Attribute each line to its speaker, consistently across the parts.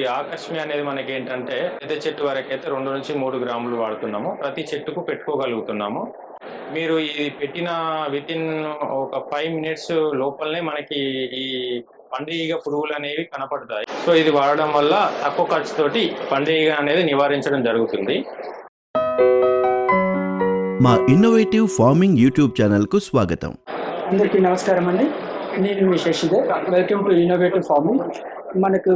Speaker 1: ఈ ఆకర్షమి అనేది మనకి ఏంటంటే పెద్ద చెట్టు వరకు అయితే రెండు నుంచి మూడు గ్రాములు వాడుతున్నాము. ప్రతి చెట్టుకు పెట్టుకోగలుగుతున్నాము. మీరు ఇది పెట్టిన విత్ ఇన్ ఒక ఫైవ్ మినిట్స్ లోపలనే మనకి ఈ పండుగ పురుగులు అనేవి కనపడతాయి. సో ఇది వాడడం వల్ల తక్కువ ఖర్చుతోటి పండుగ అనేది నివారించడం జరుగుతుంది.
Speaker 2: మా ఇన్నోవేటివ్ ఫార్మింగ్ యూట్యూబ్ ఛానల్కు స్వాగతం.
Speaker 3: అందరికీ నమస్కారం అండి నేను మీ Shashidhar. Welcome to innovative farming మనకు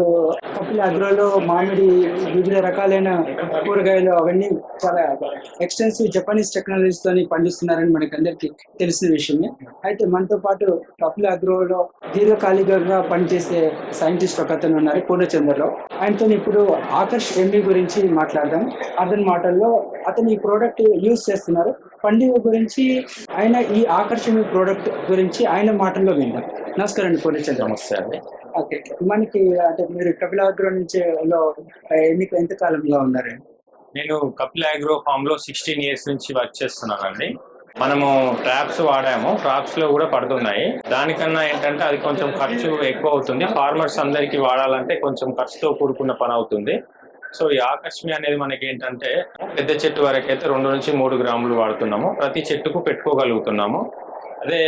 Speaker 3: కపిల అగ్రోలో మామిడి వివిధ రకాలైన కూరగాయలు అవన్నీ చాలా ఎక్స్టెన్సివ్ జపనీస్ టెక్నాలజీతో పండిస్తున్నారని మనకి అందరికీ తెలిసిన విషయమే. అయితే మనతో పాటు కపిల అగ్రోలో దీర్ఘకాలికంగా పనిచేసే సైంటిస్ట్ ఒక అతను ఉన్నారు పూర్ణచంద్రలో ఆయనతో ఇప్పుడు ఆకర్ష్ ఎంబీ గురించి మాట్లాడదాం. అతని మాటల్లో అతను ఈ ప్రోడక్ట్ యూజ్ చేస్తున్నారు. పండుగ గురించి ఆయన ఈ ఆకర్షణ ప్రోడక్ట్ గురించి ఆయన మాటల్లో విందాం. నమస్కారం అండి పూర్ణచంద్ర
Speaker 1: నమస్తే అండి.
Speaker 3: ఓకే. మనకి అంటే మీరు కపిలాగ్రో నుంచి లో ఎన్ని ఎంత కాలంలో ఉన్నారు
Speaker 1: నేను కపిల్ అగ్రో ఫామ్లో సిక్స్టీన్ ఇయర్స్ నుంచి వర్క్ చేస్తున్నానండి. మనము ట్రాప్స్ వాడాము. ట్రాప్స్లో కూడా పడుతున్నాయి. దానికన్నా ఏంటంటే అది కొంచెం ఖర్చు ఎక్కువ అవుతుంది. ఫార్మర్స్ అందరికి వాడాలంటే కొంచెం ఖర్చుతో కూడుకున్న పని అవుతుంది. సో ఈ ఆకర్షమి అనేది మనకి ఏంటంటే పెద్ద చెట్టు వరకు అయితే రెండు నుంచి మూడు గ్రాములు వాడుతున్నాము. ప్రతి చెట్టుకు పెట్టుకోగలుగుతున్నాము. అదే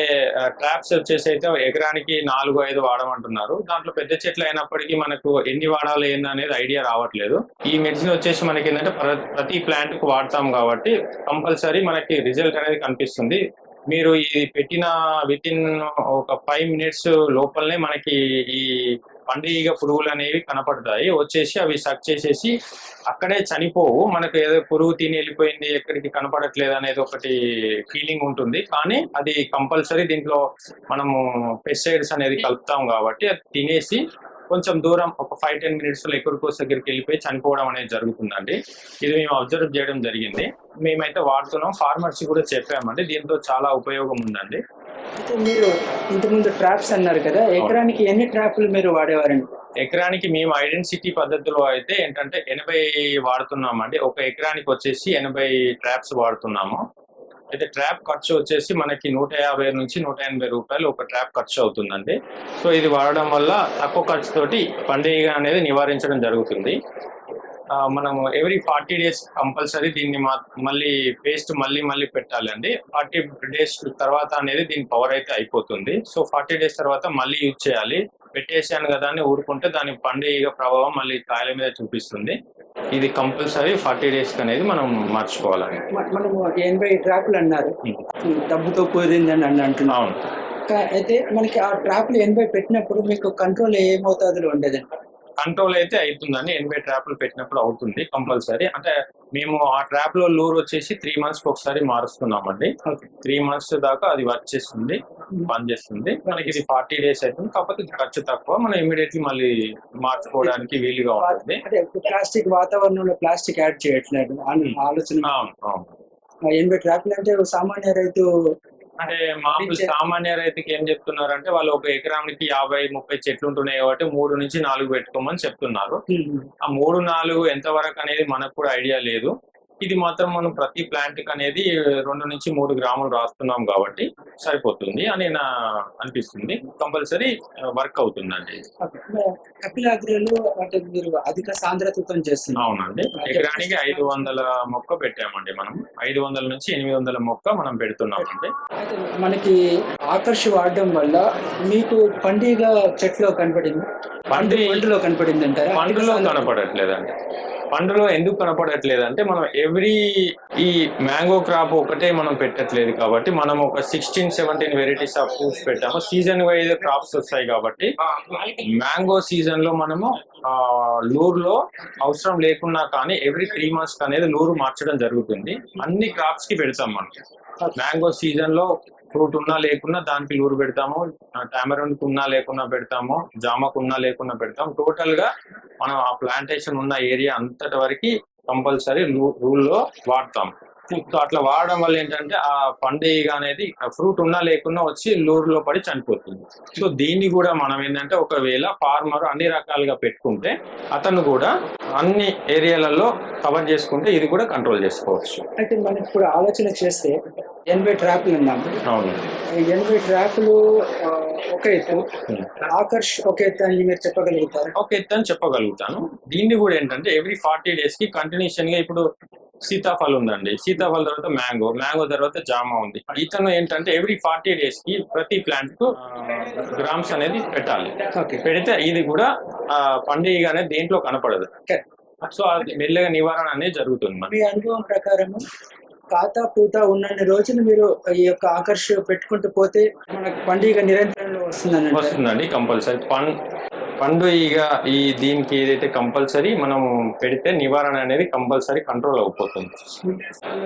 Speaker 1: ట్రాప్స్ వచ్చేసి అయితే ఎకరానికి నాలుగు ఐదు వాడమంటున్నారు. దాంట్లో పెద్ద చెట్లు అయినప్పటికీ మనకు ఎన్ని వాడాలి ఏంది అనేది ఐడియా రావట్లేదు. ఈ మెడిసిన్ వచ్చేసి మనకి ఏంటంటే ప్రతి ప్లాంట్కు వాడతాం కాబట్టి కంపల్సరీ మనకి రిజల్ట్ అనేది కనిపిస్తుంది. మీరు ఇది పెట్టిన విత్ ఇన్ ఒక ఫైవ్ మినిట్స్ లోపలనే మనకి ఈ పండుగ పురుగులు అనేవి కనపడతాయి. వచ్చేసి అవి సక్ చేసేసి అక్కడే చనిపోవు. మనకు ఏదో పురుగు తిని వెళ్ళిపోయింది ఎక్కడికి కనపడట్లేదు అనేది ఒకటి ఫీలింగ్ ఉంటుంది. కానీ అది కంపల్సరీ దీంట్లో మనము పెస్టిసైడ్స్ అనేది కలుపుతాం కాబట్టి అది తినేసి కొంచెం దూరం ఒక ఫైవ్ టెన్ మినిట్స్లో దగ్గరికి వెళ్ళిపోయి చనిపోవడం అనేది జరుగుతుందండి. ఇది మేము అబ్జర్వ్ చేయడం జరిగింది. మేమైతే వాడుతున్నాం. ఫార్మర్స్ కూడా చెప్పామండి. దీంతో చాలా ఉపయోగం ఉందండి.
Speaker 3: అయితే మీరు ఇంతకుముందు ట్రాప్స్ అన్నారు కదా ఎకరానికి ఎన్ని ట్రాప్లు మీరు వాడేవారండి?
Speaker 1: ఎకరానికి మేము ఐడెంటిటీ పద్ధతిలో అయితే ఏంటంటే ఎనభై వాడుతున్నామండి. ఒక ఎకరానికి వచ్చేసి ఎనభై ట్రాప్స్ వాడుతున్నాము. అయితే ట్రాప్ ఖర్చు వచ్చేసి మనకి నూట యాభై నుంచి నూట ఎనభై రూపాయలు ఒక ట్రాప్ ఖర్చు అవుతుందండి. సో ఇది వాడడం వల్ల తక్కువ ఖర్చుతోటి పండుగ అనేది నివారించడం జరుగుతుంది. ఆ, మనము ఎవ్రీ ఫార్టీ డేస్ కంపల్సరీ దీన్ని మళ్ళీ పేస్ట్ మళ్ళీ మళ్ళీ పెట్టాలండి ఫార్టీ డేస్ తర్వాత అనేది దీని పవర్ అయితే అయిపోతుంది. సో ఫార్టీ డేస్ తర్వాత మళ్ళీ యూజ్ చేయాలి. పెట్టేసాను కదా అని ఊరుకుంటే దాని పండుగ ప్రభావం మళ్ళీ కాయల మీద చూపిస్తుంది. ఇది కంపల్సరీ ఫార్టీ డేస్ అనేది మనం మార్చుకోవాలండి.
Speaker 3: మ- మనము ఎనభై ట్రాప్లు అన్నారు. డబ్బుతో కుదిరిందని అని అంటున్నాం అయితే మనకి ఆ ట్రాప్లు ఎనభై పెట్టినప్పుడు మీకు కంట్రోల్ ఏ మోతాదులో ఉండేదండి.
Speaker 1: కంట్రోల్ అయితే అవుతుందండి ఎనభై ట్రాప్లు పెట్టినప్పుడు అవుతుంది కంపల్సరీ. అంటే మేము ఆ ట్రాప్లో లూర్ వచ్చేసి త్రీ మంత్స్ ఒకసారి మారుస్తున్నామండి. త్రీ మంత్స్ దాకా అది వర్క్ చేస్తుంది పనిచేస్తుంది మనకి ఇది ఫార్టీ డేస్ అవుతుంది. కాకపోతే ఖర్చు తక్కువ. మనం ఇమీడియట్లీ మళ్ళీ మార్చుకోవడానికి వీలుగా ఉంటుంది.
Speaker 3: అంటే ప్లాస్టిక్ వాతావరణంలో ప్లాస్టిక్ యాడ్ చేయట్లేదు ఆలోచన. ఎనభై ట్రాప్లు అంటే సామాన్య రైతు
Speaker 1: అంటే మామూలు సామాన్య రైతుకి ఏం చెప్తున్నారంటే వాళ్ళు ఒక ఎకరానికి యాభై ముప్పై చెట్లు ఉంటున్నాయి కాబట్టి మూడు నుంచి నాలుగు పెట్టుకోమని చెప్తున్నారు. ఆ మూడు నాలుగు ఎంత వరకు అనేది మనకు కూడా ఐడియా లేదు. ఇది మాత్రం మనం ప్రతి ప్లాంట్కి అనేది రెండు నుంచి మూడు గ్రాములు రాస్తున్నాం కాబట్టి సరిపోతుంది అని నా అనిపిస్తుంది. కంపల్సరీ వర్క్ అవుతుందండి.
Speaker 3: కపిలాగ్రలో అంటే మీరు అధిక సాంద్రతతో చేస్తున్నారు.
Speaker 1: అవునండి. ఎకరానికి ఐదు వందల మొక్క పెట్టామండి మనం. ఐదు వందల నుంచి ఎనిమిది వందల మొక్క మనం పెడుతున్నామండి.
Speaker 3: మనకి ఆకర్ష్ వాడడం వల్ల మీకు పండుగ చెట్లో కనపడింది. పండు
Speaker 1: పండు-
Speaker 3: పండులో కనపడింది అంటారా
Speaker 1: పండులో కనపడట్లేదండి. పండులో ఎందుకు కనపడట్లేదంటే మనం ఎవ్రీ ఈ మ్యాంగో క్రాప్ ఒకటే మనం పెట్టట్లేదు కాబట్టి మనం ఒక sixteen seventeen varieties of fruits పెట్టాము. సీజన్ వైజ్ క్రాప్స్ వస్తాయి కాబట్టి మ్యాంగో సీజన్లో మనము లూర్లో అవసరం లేకున్నా కానీ ఎవ్రీ త్రీ మంత్స్ అనేది లూరు మార్చడం జరుగుతుంది. అన్ని క్రాప్స్కి పెడతాం మనం. మ్యాంగో సీజన్లో ఫ్రూట్ ఉన్నా లేకున్నా దానికి లూరు పెడతాము. టామరన్ ఉన్నా లేకున్నా పెడతాము. జామకు ఉన్నా లేకున్నా పెడతాం టోటల్గా మనం ఆ ప్లాంటేషన్ ఉన్న ఏరియా అంతటి వరకు కంపల్సరీ రూల్లో వాడతాం. సో అట్లా వాడడం వల్ల ఏంటంటే ఆ పండుగ అనేది ఫ్రూట్ ఉన్నా లేకున్నా వచ్చి లూరులో పడి చనిపోతుంది. సో దీన్ని కూడా మనం ఏంటంటే ఒకవేళ ఫార్మర్ అన్ని రకాలుగా పెట్టుకుంటే అతను కూడా అన్ని ఏరియాలలో కవర్ చేసుకుంటే ఇది కూడా కంట్రోల్ చేసుకోవచ్చు.
Speaker 3: అయితే మనం ఇప్పుడు ఆలోచన చేస్తే ఎనభై ట్రాప్లు ఉన్నాము ఎనభై ట్రాప్లు ఆ, ఒక ఎత్తు.
Speaker 1: Hmm.
Speaker 3: ఆకర్ష్ ఒక ఎత్తు అని మీరు చెప్పగలుగుతారు?
Speaker 1: ఒక ఎత్తు అని చెప్పగలుగుతాను. దీన్ని కూడా ఏంటంటే ఎవ్రీ ఫార్టీ డేస్కి కంటిన్యూషన్గా ఇప్పుడు సీతాఫలం ఉందండి. సీతాఫలం తర్వాత మ్యాంగో మ్యాంగో తర్వాత జామ ఉంది. ఇతను ఏంటంటే ఎవ్రీ ఫార్టీ డేస్కి ప్రతి ప్లాంట్కు గ్రామ్స్ అనేది పెట్టాలి.
Speaker 3: ఓకే.
Speaker 1: పెడితే ఇది కూడా పండుగ అనేది దేంట్లో కనపడదు. సో అది మెల్లగా నివారణ అనేది జరుగుతుంది.
Speaker 3: మీ అనుభవం ప్రకారము ఖాతా పూత ఉన్నన్ని రోజులు మీరు ఈ యొక్క ఆకర్ష పెట్టుకుంటూ పోతే మనకు పండుగ నిరంతరంలో వస్తుందని అంటారు.
Speaker 1: వస్తుందండి కంపల్సరీ. పం పండు ఇక ఈ దీనికి ఏదైతే కంపల్సరీ మనం పెడితే నివారణ అనేది కంపల్సరీ కంట్రోల్ అయిపోతుంది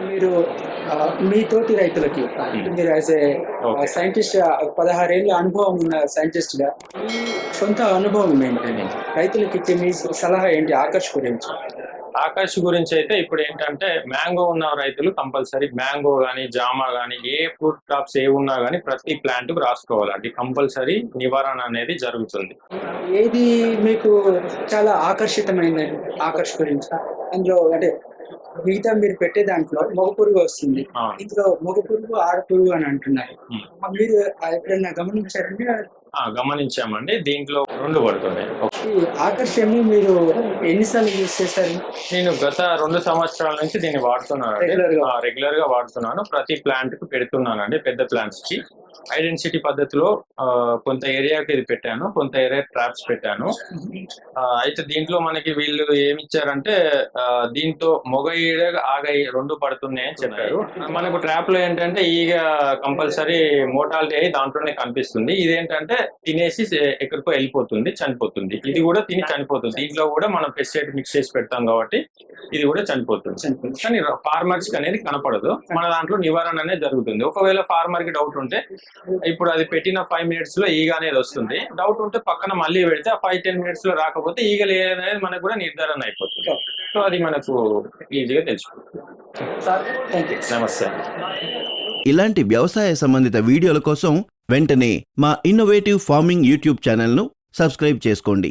Speaker 3: మీరు మీ తోటి రైతులకి మీరు యాజ్ ఏ. సైంటిస్ట్ పదహారేళ్ళ అనుభవం ఉన్న సైంటిస్ట్గా సొంత అనుభవం ఏంటండి రైతులకి ఇచ్చే మీ సలహా ఏంటి? ఆకర్ష్ గురించి
Speaker 1: ఆకాశ్ గురించి అయితే ఇప్పుడు ఏంటంటే మ్యాంగో ఉన్న రైతులు కంపల్సరీ మ్యాంగో గానీ జామ గానీ ఏ ఫ్రూట్ క్రాప్స్ ఏ ఉన్నా గానీ ప్రతి ప్లాంట్కు రాసుకోవాలి. అది కంపల్సరీ నివారణ అనేది జరుగుతుంది.
Speaker 3: ఏది మీకు చాలా ఆకర్షితమైందండి ఆకర్ష్ గురించి. అందులో అంటే మిగతా మీరు పెట్టే దాంట్లో మగ పురుగు వస్తుంది. ఇందులో మగ పురుగు ఆడ పురుగు అని అంటున్నారు. మీరు ఎప్పుడైనా గమనించారండి?
Speaker 1: ఆ, గమనించామండి. దీంట్లో రెండు పడుతున్నాయి.
Speaker 3: ఆకర్షణని మీరు ఎన్నిసార్లు యూజ్ చేశారు?
Speaker 1: నేను గత రెండు సంవత్సరాల నుంచి దీన్ని వాడుతున్నాను? రెగ్యులర్గా. వాడుతున్నాను. ప్రతి ప్లాంట్కు పెడుతున్నానండి పెద్ద ప్లాంట్స్కి ఐడెన్సిటీ పద్ధతిలో కొంత ఏరియాకి ఇది పెట్టాను కొంత ఏరియా ట్రాప్స్ పెట్టాను. అయితే దీంట్లో మనకి వీళ్ళు ఏమి ఇచ్చారంటే దీంతో మొగ ఈగ ఆగ రెండు పడుతున్నాయి అని చెప్పారు మనకు ట్రాప్లో ఏంటంటే ఈగ కంపల్సరీ మోటాలిటీ అయ్యి దాంట్లోనే కనిపిస్తుంది. ఇదేంటంటే తినేసి ఎక్కడికో వెళ్ళిపోతుంది చనిపోతుంది. ఇది కూడా తిని చనిపోతుంది. దీంట్లో కూడా మనం పెస్టిసైడ్ మిక్స్ చేసి పెడతాం కాబట్టి ఇది కూడా చనిపోతుంది. కానీ ఫార్మర్స్కి అనేది కనపడదు. మన దాంట్లో నివారణ అనేది జరుగుతుంది. ఒకవేళ ఫార్మర్కి డౌట్ ఉంటే ఇప్పుడు అది పెట్టిన ఫైవ్ మినిట్స్లో ఈగ అనేది వస్తుంది. డౌట్ ఉంటే పక్కన మళ్ళీ పెడితే ఆ ఫైవ్ టెన్ మినిట్స్లో రాకపోతే ఈగ లేదనేది మనకు కూడా నిర్ధారణ అయిపోతుంది. సో అది మనకు ఈజీగా తెలుసుకుంటుంది నమస్తే.
Speaker 2: ఇలాంటి వ్యవసాయ సంబంధిత వీడియోల కోసం వెంటనే మా ఇన్నోవేటివ్ ఫార్మింగ్ యూట్యూబ్ ఛానల్ను సబ్స్క్రైబ్ చేసుకోండి.